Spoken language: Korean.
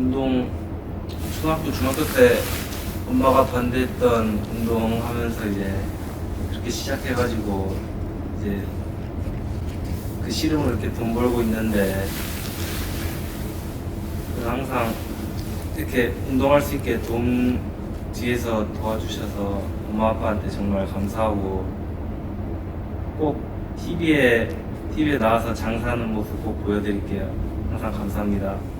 운동 초등학교 중학교 때 엄마가 반대했던 운동 하면서 이제 그렇게 시작해가지고 이제 그 씨름을 이렇게 돈 벌고 있는데 항상 이렇게 운동할 수 있게 돈 뒤에서 도와주셔서 엄마 아빠한테 정말 감사하고 꼭 TV에 TV에 나와서 장사하는 모습 꼭 보여드릴게요. 항상 감사합니다.